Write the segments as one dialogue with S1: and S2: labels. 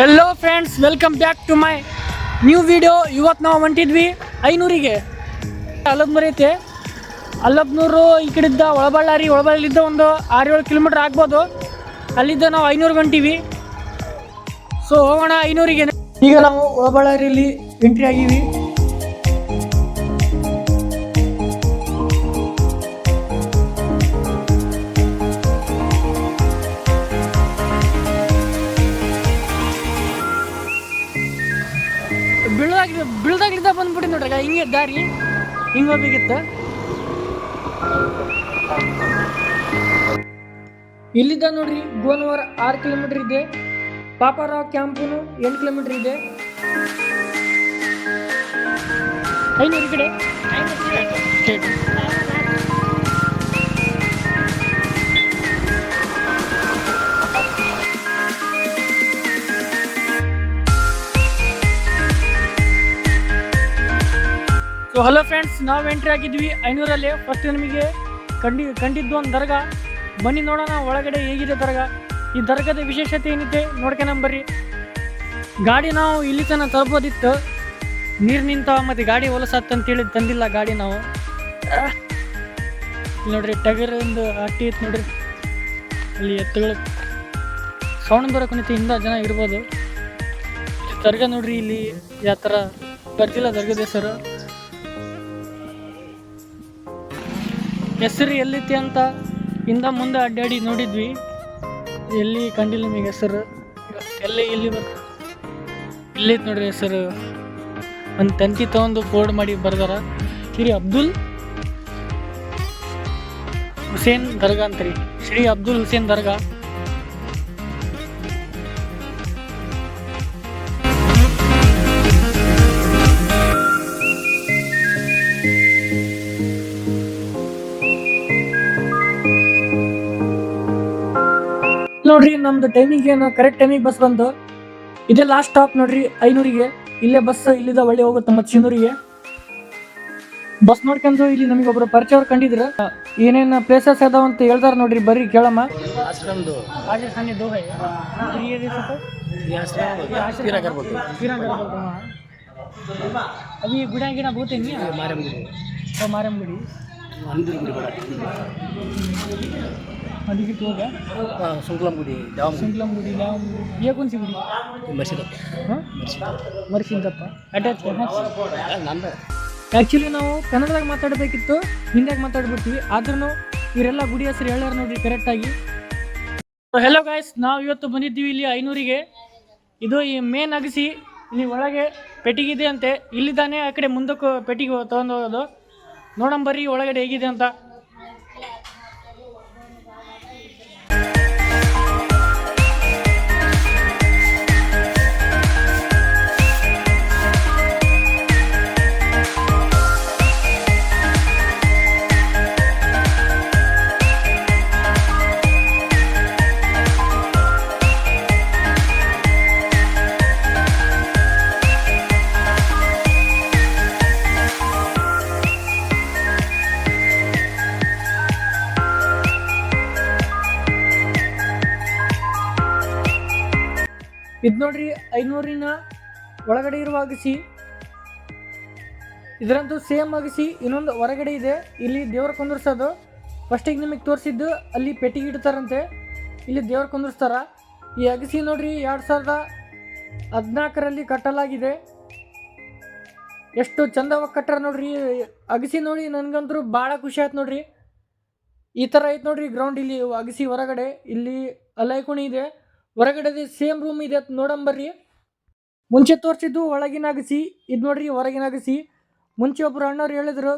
S1: Hello friends welcome back to my new video ಇವತ್ತು ನಾವು ಹೊಂಟಿದ್ವಿ ಐನೂರಿಗೆ. ಅಲ್ಲದ ಐತೆ. ಅಲ್ಲಬ್ನೂರು ಈ ಕಡೆಯಿಂದ ಒಳಬಳ್ಳಾರಿ ಒಳಬಳ್ಳಾರಿಲಿದ್ದ ಒಂದು ಆರು ಏಳು ಕಿಲೋಮೀಟ್ರ್ ಆಗ್ಬೋದು. ಅಲ್ಲಿದ್ದ ನಾವು ಐನೂರು ಗಂಟೀವಿ ಸೊ ಹೋಗೋಣ ಐನೂರಿಗೆ. ಈಗ ನಾವು ಒಳಬಳ್ಳಾರಿಯಲ್ಲಿ ಎಂಟ್ರಿ ಆಗೀವಿ. ನೋಡ್ರಿ ಹಿಂಗೆ ದಾರಿ, ಹಿಂಗೆ ಹೋಗಿತ್ತ ಇಲ್ಲಿದ್ದ ನೋಡ್ರಿ, ಗೋನವರ ಆರು ಕಿಲೋಮೀಟರ್ ಇದೆ. ಪಾಪಾರ ಕ್ಯಾಂಪುನು ಎಂಟು ಕಿಲೋಮೀಟರ್ ಇದೆ. ಐನೂರು ಕಡೆ. ಸೊ ಹಲೋ ಫ್ರೆಂಡ್ಸ್ ನಾವು ಎಂಟ್ರಿ ಆಗಿದ್ವಿ ಐನೂರಲ್ಲಿ. ಫಸ್ಟ್ ನಮಗೆ ಕಂಡಿ, ಕಂಡಿದ್ದು ಒಂದು ದರ್ಗಾ. ಬನ್ನಿ ನೋಡೋಣ ಒಳಗಡೆ ಹೇಗಿದೆ ದರ್ಗಾ. ಈ ದರ್ಗಾದ ವಿಶೇಷತೆ ಏನಿದೆ ನೋಡ್ಕೊಂಬರ್ರಿ ಗಾಡಿ ನಾವು ಇಲ್ಲಿ ತನಕ ತರ್ಬೋದಿತ್ತು. ನೀರು ನಿಂತ ಮತ್ತು ಗಾಡಿ ಹೊಲಸತ್ತ ಅಂತೇಳಿ ತಂದಿಲ್ಲ ಗಾಡಿ ನಾವು. ಇಲ್ಲಿ ನೋಡ್ರಿ, ಟಗರ್ ಒಂದು ಅಟ್ಟಿ ಇತ್ತು ನೋಡ್ರಿ. ಅಲ್ಲಿ ಎತ್ತುಗಳು. ಸೌಂಡ್ ಬರೋ ಕುಣಿತ ಇಂದ ಜನ ಇರ್ಬೋದು. ದರ್ಗ ದರ್ಗಾ ನೋಡ್ರಿ, ಇಲ್ಲಿ ಯಾವ ಥರ ಬರ್ತಿಲ್ಲ ದರ್ಗದ ಹೆಸರು. ಹೆಸರು ಎಲ್ಲಿತಿ ಅಂತ ಇಂದ ಮುಂದೆ ಅಡ್ಡಾಡಿ ನೋಡಿದ್ವಿ. ಎಲ್ಲಿ ಕಂಡಿಲ್ಲ ನಿಮಗೆ ಹೆಸರು. ಎಲ್ಲಿ ಇಲ್ಲಿ ಬರ್ತ ಇಲ್ಲೈತೆ ನೋಡ್ರಿ ಹೆಸರು? ಒಂದು ತಂತಿ ತಗೊಂಡು ಕೋಡ್ ಮಾಡಿ ಬರ್ದಾರ. ಶ್ರೀ ಅಬ್ದುಲ್ ಹುಸೇನ್ ದರ್ಗಾ ಅಂತ್ರಿ ಶ್ರೀ ಅಬ್ದುಲ್ ಹುಸೇನ್ ದರ್ಗಾ. ನೋಡ್ರಿ ನಮ್ದು ಟೈಮಿಂಗ್ ಏನು? ಕರೆಕ್ಟ್ ಟೈಮಿಗೆ ಬಸ್ ಬಂತು ಇದೇ ಲಾಸ್ಟ್ ಸ್ಟಾಪ್ ನೋಡ್ರಿ ಐನೂರಿಗೆ. ಇಲ್ಲೇ ಬಸ್ ಇಲ್ಲಿದ ಒಳ್ಳೆ ಹೋಗುತ್ತೆ ಮತ್ತೆ ಚಿನ್ನೂರಿಗೆ ಬಸ್ ನೋಡ್ಕೊಂಡು ಇಲ್ಲಿ ನಮಗೆ ಒಬ್ರು ಪರಿಚಯವ್ರು ಕಂಡಿದ್ರ. ಏನೇನು ಪ್ಲೇಸಸ್ ಅದಾವ ಅಂತ ಹೇಳ್ತಾರ ನೋಡ್ರಿ ಬರ್ರಿ ಕೇಳಮ್ಮ. ಅವಿ ये
S2: आश्रम पीरा कर बोलते हैं
S1: वीरांगढ़ बोलते हैं वहाँ। अभी गुड़ा गिड़ा बहुत है नहीं
S2: ये मारम गुड़ी
S1: और मारमगढ़ी
S2: अंदर गुड़ी बड़ा
S1: अधिक हो गया
S2: हाँ सुंकलम गुड़ी दाम
S1: सिंगलम गुड़ी लाम ये कौन सी गुड़ी
S2: मस्जिद
S1: हाँ ಮರ್ಸಿದ್ದಪ್ಪ ಅಟ್ಯಾಚ್
S2: ನಂದ
S1: ಆ್ಯಕ್ಚುಲಿ ನಾವು ಕನ್ನಡದಾಗ ಮಾತಾಡಬೇಕಿತ್ತು ಹಿಂದಿಯಾಗ ಮಾತಾಡ್ಬಿಡ್ತೀವಿ ಆದ್ರೂ ಇವರೆಲ್ಲ ಗುಡಿ ಹೆಸರು ಹೇಳ್ಯಾರ ನೋಡ್ರಿ ಕರೆಕ್ಟಾಗಿ ಹೆಲೋ ಗಾಯ್ಸ್ ನಾವು ಇವತ್ತು ಬಂದಿದ್ದೀವಿ ಇಲ್ಲಿ ಐನೂರಿಗೆ ಇದು ಈ ಮೇನ್ ಅಗಸಿ ಇಲ್ಲಿ ಒಳಗೆ ಪೆಟ್ಟಿಗಿದೆ ಅಂತೆ ಇಲ್ಲಿದ್ದಾನೆ ಆ ಕಡೆ ಮುಂದಕ್ಕೆ ಪೆಟ್ಟಿಗೆ ತೊಗೊಂಡು ಹೋಗೋದು ನೋಡಂಬರ್ರಿ ಒಳಗಡೆ ಹೇಗಿದೆ ಅಂತ ಇದು ನೋಡ್ರಿ, ಐನೂರಿನ ಒಳಗಡೆ ಇರುವ ಅಗಸಿ, ಇದರಂತೂ ಸೇಮ್ ಅಗಸಿ, ಇನ್ನೊಂದು ಹೊರಗಡೆ ಇದೆ. ಇಲ್ಲಿ ದೇವ್ರ ಕುಂದಿರ್ಸೋದು. ಫಸ್ಟಿಗೆ ನಿಮಗೆ ತೋರಿಸಿದ್ದು, ಅಲ್ಲಿ ಪೆಟ್ಟಿಗೆ ಇಡ್ತಾರಂತೆ. ಇಲ್ಲಿ ದೇವ್ರ ಕುಂದಿರ್ಸ್ತಾರ. ಈ ಅಗಸಿ ನೋಡ್ರಿ, ಎರಡು ಸಾವಿರದ ಹದಿನಾಲ್ಕರಲ್ಲಿ ಕಟ್ಟಲಾಗಿದೆ. ಎಷ್ಟು ಚಂದವಾಗಿ ಕಟ್ಟಾರ ನೋಡ್ರಿ. ಅಗಸಿ ನೋಡಿ ನನಗಂತೂ ಭಾಳ ಖುಷಿ ಆಯ್ತು ನೋಡ್ರಿ. ಈ ಥರ ಐತೆ ನೋಡ್ರಿ ಗ್ರೌಂಡ್ ಇಲ್ಲಿ, ಅಗಸಿ ಹೊರಗಡೆ. ಇಲ್ಲಿ ಅಲೈಕುಣಿ ಇದೆ. ಹೊರಗಡೆ ಸೇಮ್ ರೂಮ್ ಇದೆ ಅಂತ ನೋಡಂಬರ್ರಿ ಮುಂಚೆ ತೋರಿಸಿದ್ದು ಒಳಗಿನ ಅಗಸಿ, ಇದು ನೋಡ್ರಿ ಹೊರಗಿನ ಅಗಸಿ. ಮುಂಚೆ ಒಬ್ಬರು ಅಣ್ಣವ್ರು ಹೇಳಿದ್ರು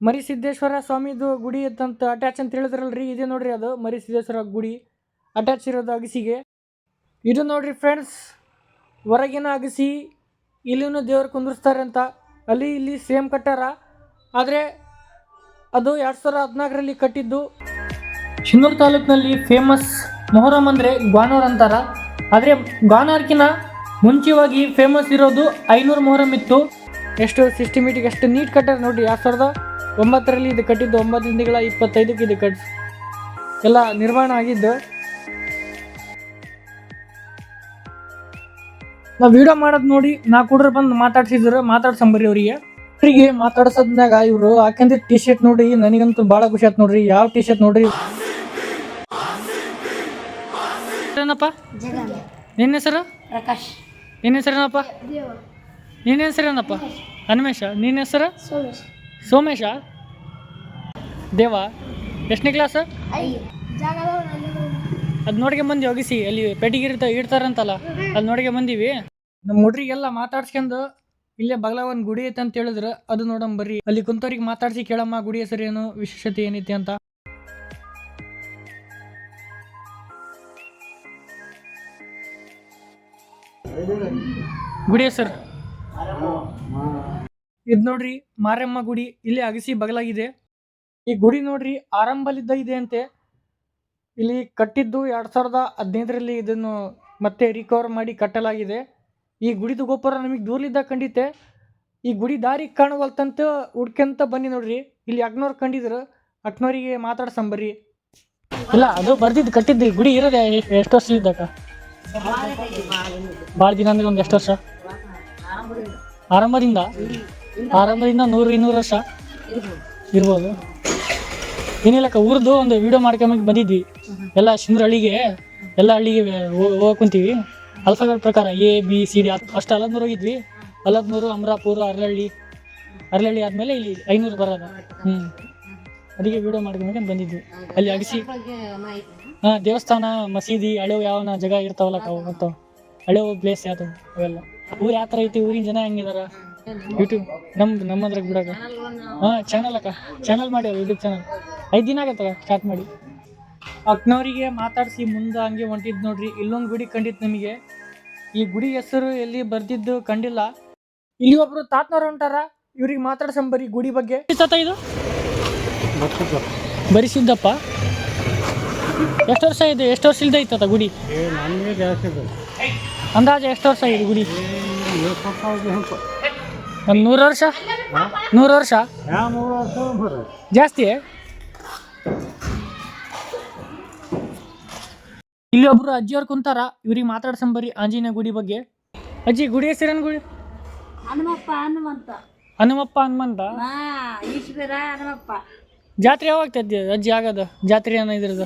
S1: ಮರಿಸಿದ್ದೇಶ್ವರ ಸ್ವಾಮಿದು ಗುಡಿ ಇತ್ತಂತ ಅಟ್ಯಾಚ್ ಅಂತ ಹೇಳಿದ್ರಲ್ರಿ, ಇದೆ ನೋಡ್ರಿ ಅದು ಮರಿಸಿದ್ದೇಶ್ವರ ಗುಡಿ ಅಟ್ಯಾಚ್ ಇರೋದು ಅಗಸಿಗೆ. ಇದು ನೋಡ್ರಿ ಫ್ರೆಂಡ್ಸ್ ಹೊರಗಿನ ಅಗಸಿ, ಇಲ್ಲಿನೂ ದೇವ್ರು ಕುಂದಿರ್ಸ್ತಾರೆ ಅಂತ ಅಲ್ಲಿ ಇಲ್ಲಿ ಸೇಮ್ ಕಟ್ಟಾರ. ಆದರೆ ಅದು ಎರಡು ಸಾವಿರದ ಹದಿನಾಲ್ಕರಲ್ಲಿ ಕಟ್ಟಿದ್ದು. ಶಿನ್ನೂರು ತಾಲೂಕಿನಲ್ಲಿ ಫೇಮಸ್ ಮೊಹರಂ ಅಂದರೆ ಗ್ವಾನೋರ್ ಅಂತಾರ. ಆದರೆ ಗ್ವಾನೋರ್ಕಿನ ಮುಂಚೆವಾಗಿ ಫೇಮಸ್ ಇರೋದು ಐನೂರು ಮೊಹರಂ ಇತ್ತು. ಎಷ್ಟು ಸಿಸ್ಟಮೆಟಿಕ್ ಎಷ್ಟು ನೀಟ್ ಕಟ್ಟಾರ ನೋಡಿ ಎರಡು ಸಾವಿರದ ಒಂಬತ್ತರಲ್ಲಿ ಇದು ಕಟ್ಟಿದ್ದು, ಒಂಬತ್ತು ದಿನಗಳ ಇಪ್ಪತ್ತೈದಕ್ಕೆ ಇದು ಕಟ್ ಎಲ್ಲ ನಿರ್ಮಾಣ ಆಗಿದ್ದು. ನಾವು ವಿಡಿಯೋ ಮಾಡೋದು ನೋಡಿ ನಾ ಕುಡ್ರ ಬಂದು ಮಾತಾಡ್ಸಿದ್ರು ಮಾತಾಡ್ಸಂಬರಿ ಅವರಿಗೆ. ಅವರಿಗೆ ಮಾತಾಡ್ಸದ್ನಾಗ ಇವರು ಹಾಕಂದ್ರೆ ಟಿ ಶರ್ಟ್ ನೋಡಿ ನನಗಂತೂ ಭಾಳ ಖುಷಿ ಆಯ್ತು ನೋಡ್ರಿ, ಯಾವ ಟಿ ಶರ್ಟ್ ನೋಡ್ರಿ.
S3: ಜಗನ್.
S1: ನಿನ್ನ ಹೆಸರು?
S3: ಪ್ರಕಾಶ್.
S1: ನಿನ್ನ ಹೆಸರೇನಪ್ಪ? ನಿನ್ನ ಹೆಸರೇನಪ್ಪ? ಹನುಮೇಶ. ನಿನ್ನ ಹೆಸರು?
S3: ಸೋಮೇಶ್.
S1: ದೇವ ಎಷ್ಟನೇ ಕ್ಲಾಸ್ ಅದು ನೋಡ್ಗೆ ಬಂದಿ ಒಗಿಸಿ. ಅಲ್ಲಿ ಪೆಟ್ಟಿಗೆ ಇರ್ತ ಇಡ್ತಾರಂತಲ್ಲ ಅದು ನೋಡ್ಗೆ ಬಂದೀವಿ. ನಮ್ಮ ಹುಡ್ರಿಗೆಲ್ಲ ಮಾತಾಡ್ಸ್ಕೊಂಡು ಇಲ್ಲೇ ಬಗಲ ಒಂದು ಗುಡಿ ಐತೆ ಅಂತ ಹೇಳಿದ್ರು. ಅದು ನೋಡಮ್ ಬರ್ರಿ. ಅಲ್ಲಿ ಕುಂತವ್ರಿಗೆ ಮಾತಾಡ್ಸಿ ಕೇಳಮ್ಮ ಗುಡಿ ಹೆಸರೇನು ವಿಶೇಷತೆ ಏನೈತಿ ಅಂತ. ಗುಡಿ ಸರ್ ಇದು ನೋಡ್ರಿ ಮಾರಮ್ಮ ಗುಡಿ, ಇಲ್ಲಿ ಅಗಸಿ ಬಗಲಾಗಿದೆ. ಈ ಗುಡಿ ನೋಡ್ರಿ ಆರಂಭಲಿದ್ದ ಇದೆ ಅಂತೆ. ಇಲ್ಲಿ ಕಟ್ಟಿದ್ದು ಎರಡ್ ಸಾವಿರದ ಹದಿನೈದರಲ್ಲಿ ಇದನ್ನು ಮತ್ತೆ ರಿಕವರ್ ಮಾಡಿ ಕಟ್ಟಲಾಗಿದೆ. ಈ ಗುಡಿದ ಗೋಪುರ ನಮಗೆ ದೂರಲಿದ್ದ ಕಂಡಿತೆ. ಈ ಗುಡಿ ದಾರಿ ಕಾಣವಲ್ತಂತ ಹುಡ್ಕೊಂತ ಬನ್ನಿ ನೋಡ್ರಿ. ಇಲ್ಲಿ ಅಗ್ನೋರ್ ಕಂಡಿದ್ರು. ಅಗ್ನೋರಿಗೆ ಮಾತಾಡ್ಸಂಬರ್ರಿ ಇಲ್ಲ, ಅದು ಬರ್ದಿದ್ದು ಕಟ್ಟಿದ್ದು ಗುಡಿ ಇರೋದೇ ಎಷ್ಟು ವರ್ಷ ಇದ್ದಕ್ಕ ಭಾಳ ದಿನ ಅಂದ್ರೆ ಒಂದು ಎಷ್ಟು ವರ್ಷ? ಆರಂಭದಿಂದ? ಆರಂಭದಿಂದ ನೂರು ಇನ್ನೂರು ವರ್ಷ? ಇರ್ಬೋದು. ಏನಿಲ್ಲಕ್ಕ, ಊರ್ದು ಒಂದು ವಿಡಿಯೋ ಮಾಡ್ಕೊಂಬಂದು ಬಂದಿದ್ವಿ. ಎಲ್ಲ ಸಿಂಧ್ರ ಹಳ್ಳಿಗೆ, ಎಲ್ಲ ಹಳ್ಳಿಗೆ ಹೋಗಕ್ ಕುಂತೀವಿ. ಅಲ್ಫಾಬೆಟ್ ಪ್ರಕಾರ ಎ ಬಿ ಸಿ ಡಿ ಅಷ್ಟು ಅಲದ್ನೂರು ಹೋಗಿದ್ವಿ. ಅಲದ್ನೂರು ಅಮರಾಪುರ ಅರಳಳ್ಳಿ ಅರಳಳ್ಳಿ ಆದಮೇಲೆ ಇಲ್ಲಿ ಐನೂರು ಬರೋದು. ಹ್ಞೂ ಅದಕ್ಕೆ ವಿಡಿಯೋ ಮಾಡ್ಕೊಂಬಂದು ಬಂದಿದ್ವಿ. ಅಲ್ಲಿ ಅಗಸಿ ಹಾಂ ದೇವಸ್ಥಾನ ಮಸೀದಿ ಹಳೆವು ಯಾವನ ಜಾಗ ಇರ್ತಾವಲ್ಲ ಅವು ಮತ್ತು ಹಳೆವು ಪ್ಲೇಸ್ ಯಾವ್ದು? ಅವೆಲ್ಲ. ಊರು ಯಾವ ಥರ ಐತಿ? ಊರಿನ ಜನ ಹೆಂಗಿದಾರ? ಯೂಟ್ಯೂಬ್ ನಮ್ದು ನಮ್ಮದ್ರಾಗ ಬಿಡಾಕ ಹಾಂ ಚಾನಲ್ ಅಕ್ಕ. ಚಾನಲ್ ಮಾಡಿ ಯೂಟ್ಯೂಬ್ ಚಾನಲ್ ಐದು ದಿನ ಆಗತ್ತಲ್ಲ ಸ್ಟಾರ್ಟ್ ಮಾಡಿ. ಅಕ್ನವರಿಗೆ ಮಾತಾಡಿಸಿ ಮುಂದೆ ಹಂಗೆ ಹೊಂಟಿದ್ ನೋಡ್ರಿ. ಇಲ್ಲೊಂದು ಗುಡಿ ಕಂಡಿತ್ತು ನಮಗೆ. ಈ ಗುಡಿ ಹೆಸರು ಎಲ್ಲಿ ಬರ್ದಿದ್ದು ಕಂಡಿಲ್ಲ. ಇಲ್ಲಿ ಒಬ್ರು ತಾತ್ನವ್ರು ಹೊಂಟಾರ. ಇವ್ರಿಗೆ ಮಾತಾಡ್ಸಂಬರಿ ಗುಡಿ ಬಗ್ಗೆ. ಇದು? ಬರೀ ಸಿದ್ದಪ್ಪ ಎಷ್ಟು ವರ್ಷ ಇದೆ? ಎಷ್ಟು ವರ್ಷ ಇಲ್ಲದೆ ಐತದ ಗುಡಿ?
S2: ಜಾಸ್ತಿ
S1: ಅಂದಾಜು ಎಷ್ಟು ವರ್ಷ ಇದೆ ಗುಡಿ? ಒಂದು ನೂರು ವರ್ಷ? ನೂರು ವರ್ಷ? ಜಾಸ್ತಿ ಇಲ್ಲಿ ಒಬ್ರು ಅಜ್ಜಿಯವ್ರು ಕುಂತಾರ. ಇವ್ರಿಗೆ ಮಾತಾಡ್ಸಂಬರಿ ಆಂಜನೇಯ ಗುಡಿ ಬಗ್ಗೆ. ಅಜ್ಜಿ ಗುಡಿ ಹೆಸರೇನು ಗುಡಿ?
S3: ಹನುಮಪ್ಪ ಹನುಮಂತ.
S1: ಹನುಮಪ್ಪ ಹನುಮಂತ?
S3: ಹಾ ಈಶ್ವರ ಹನುಮಪ್ಪ.
S1: ಜಾತ್ರೆ ಯಾವಾಗ ಆಗ್ತೈತಿ ಅಜ್ಜಿ ಆಗದ? ಜಾತ್ರೆ ಏನೋ ಇದ್ರದ್ದು.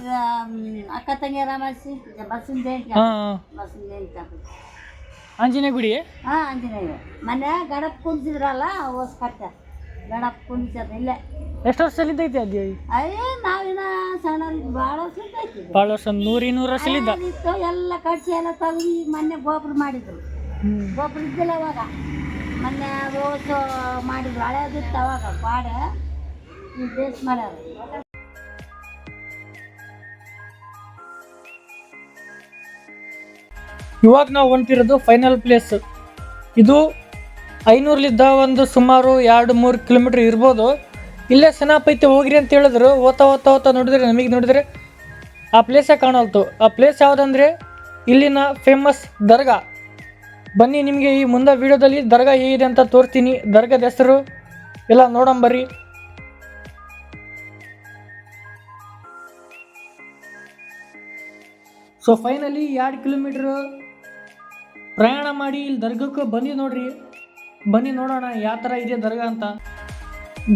S3: ಅಕ್ಕ ತಂಗಿ ಬಸ್ಸಿನ ಜಯಂತಿ
S1: ಹಾಂ.
S3: ಆಗ್ತದೆ.
S1: ಆಂಜನೇಯ ಗುಡಿ?
S3: ಹಾಂ ಆಂಜನೇಯ ಮನೆ ಗಡಪ್ ಕುಂತಿದ್ರಲ್ಲ ಓಸ್ ಕಟ್ಟ. ಗಡಪ್ ಕುಂತಿದ್ದ ಇಲ್ಲೇ.
S1: ಎಷ್ಟು ವರ್ಷದಲ್ಲಿದ್ದ ಐತೆ ಅಜ್ಜಿ?
S3: ಅಯ್ಯೋ ನಾವಿನ ಸಣ್ಣ ಭಾಳ ವರ್ಷ ಐತಿ
S1: ಭಾಳ ವರ್ಷ ನೂರು ಇನ್ನೂರು ವರ್ಷಲಿದ್ದ?
S3: ಇತ್ತು ಎಲ್ಲ ಕಟ್ಸಿ ಎಲ್ಲ ತೆಗ್ದು ಈಗ ಮೊನ್ನೆ ಗೋಪುರ ಮಾಡಿದ್ರು. ಗೋಪುರ ಇದ್ದಿಲ್ಲ ಅವಾಗ. ಮೊನ್ನೆ ರೋಸು ಮಾಡಿದ್ರು. ಹಳೆದಿತ್ತು ಅವಾಗ ಬಾಡೆ
S1: ಇವಾಗ ನಾವು ಹೊಂಟಿರೋದು ಫೈನಲ್ ಪ್ಲೇಸ್ ಇದು ಐನೂರ್ಲಿದ್ದ ಒಂದು ಸುಮಾರು ಎರಡು ಮೂರು ಕಿಲೋಮೀಟ್ರ್ ಇರ್ಬೋದು. ಇಲ್ಲೇ ಸೆನಾಪೈತಿ ಹೋಗ್ರಿ ಅಂತ ಹೇಳಿದ್ರು. ಓದ್ತಾ ಓದ್ತಾ ಓದ್ತಾ ನೋಡಿದ್ರೆ, ನಮಗೆ ನೋಡಿದ್ರೆ ಆ ಪ್ಲೇಸೇ ಕಾಣಲ್ತು. ಆ ಪ್ಲೇಸ್ ಯಾವುದಂದ್ರೆ ಇಲ್ಲಿನ ಫೇಮಸ್ ದರ್ಗಾ. ಬನ್ನಿ ನಿಮಗೆ ಈ ಮುಂದೆ ವಿಡಿಯೋದಲ್ಲಿ ದರ್ಗಾ ಹೇಗಿದೆ ಅಂತ ತೋರಿಸ್ತೀನಿ. ದರ್ಗಾದ ಹೆಸರು ಎಲ್ಲ ನೋಡಂಬರ್ರಿ ಸೊ ಫೈನಲಿ ಎರಡು ಕಿಲೋಮೀಟ್ರ್ ಪ್ರಯಾಣ ಮಾಡಿ ಇಲ್ಲಿ ದರ್ಗಕ್ಕೆ ಬನ್ನಿ ನೋಡ್ರಿ. ಬನ್ನಿ ನೋಡೋಣ ಯಾವ ಥರ ಇದೆ ದರ್ಗಾ ಅಂತ.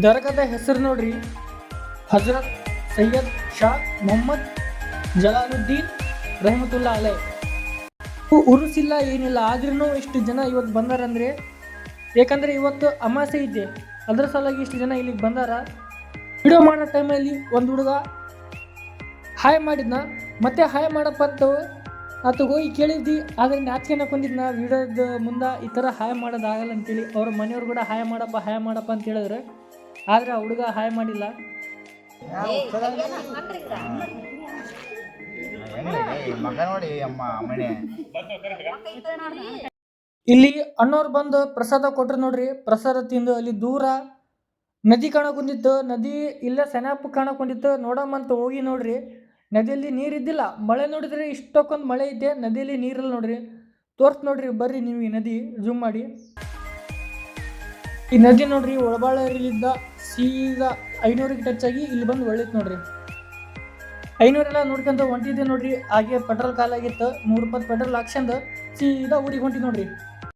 S1: ದರ್ಗಾದ ಹೆಸರು ನೋಡ್ರಿ. ಹಜರತ್ ಸೈಯದ್ ಶಾ ಮೊಹಮ್ಮದ್ ಜಲಾಲುದ್ದೀನ್ ರಹಮತುಲ್ಲಾ ಅಲೆ. ಉರುಸಿಲ್ಲ ಏನಿಲ್ಲ ಆದ್ರೂ ಇಷ್ಟು ಜನ ಇವತ್ತು ಬಂದಾರಂದ್ರೆ. ಯಾಕಂದರೆ ಇವತ್ತು ಅಮಾಸೆ ಇದೆ ಅದರ ಸಲುವಾಗಿ ಇಷ್ಟು ಜನ ಇಲ್ಲಿಗೆ ಬಂದಾರ. ವಿಡಿಯೋ ಮಾಡೋ ಟೈಮಲ್ಲಿ ಒಂದು ಹುಡುಗ ಹಾಯ್ ಮಾಡಿದ್ನ. ಮತ್ತೆ ಹಾಯ್ ಮಾಡಪ್ಪ ಅಂತ ಅದು ಹೋಗಿ ಕೇಳಿದ್ದಿ. ಆದರೆ ನಾಚಿಕೆನ ಕೊಂದಿದ್ನ. ವಿಡಿಯೋದ ಮುಂದೆ ಈ ಥರ ಹಾಯ್ ಮಾಡೋದಾಗಲ್ಲ ಅಂತೇಳಿ ಅವ್ರ ಮನೆಯವ್ರು ಕೂಡ ಹಾಯ್ ಮಾಡಪ್ಪ ಹಾಯ್ ಮಾಡಪ್ಪ ಅಂತ ಹೇಳಿದ್ರೆ. ಆದರೆ ಆ ಹುಡುಗ ಹಾಯ್ ಮಾಡಿಲ್ಲ. ಇಲ್ಲಿ ಅಣ್ಣವ್ರು ಬಂದು ಪ್ರಸಾದ ಕೊಟ್ರು ನೋಡ್ರಿ. ಪ್ರಸಾದ ತಿಂದು ಅಲ್ಲಿ ದೂರ ನದಿ ಕಾಣಕೊಂಡಿತ್ತು ನದಿ ಇಲ್ಲ ಸೆನಾಪು ಕಾಣಕೊಂಡಿತ್ತು ನೋಡಮ್ಮಂತ ಹೋಗಿ ನೋಡ್ರಿ. ನದಿಯಲ್ಲಿ ನೀರಿದ್ದಿಲ್ಲ. ಮಳೆ ನೋಡಿದ್ರೆ ಇಷ್ಟಕ್ಕೊಂದು ಮಳೆ ಇದೆ. ನದಿಯಲ್ಲಿ ನೀರಲ್ಲ ನೋಡ್ರಿ. ತೋರ್ಸ್ ನೋಡ್ರಿ. ಬರ್ರಿ ನೀವು ಈ ನದಿ ಜೂಮ್ ಮಾಡಿ. ಈ ನದಿ ನೋಡ್ರಿ ಒಳಬಾಳರಿಲಿದ್ದ ಸೀದಾ ಐನೂರಿಗೆ ಟಚ್ ಆಗಿ ಇಲ್ಲಿ ಬಂದು ಒಳ್ಳೇದು ನೋಡ್ರಿ. ಐನೂರೆಲ್ಲ ನೋಡ್ಕೊಂತ ಹೊಂಟಿದ್ದೆ ನೋಡ್ರಿ. ಹಾಗೆ ಪೆಟ್ರೋಲ್ ಕಾಲಾಗಿತ್ತು ನೂರು ರೂಪಾಯಿ ಪೆಟ್ರೋಲ್ ಹಾಕ್ಸಂದು ಸೀದಾ ಊರಿಗೆ ಹೊಂಟಿ ನೋಡ್ರಿ.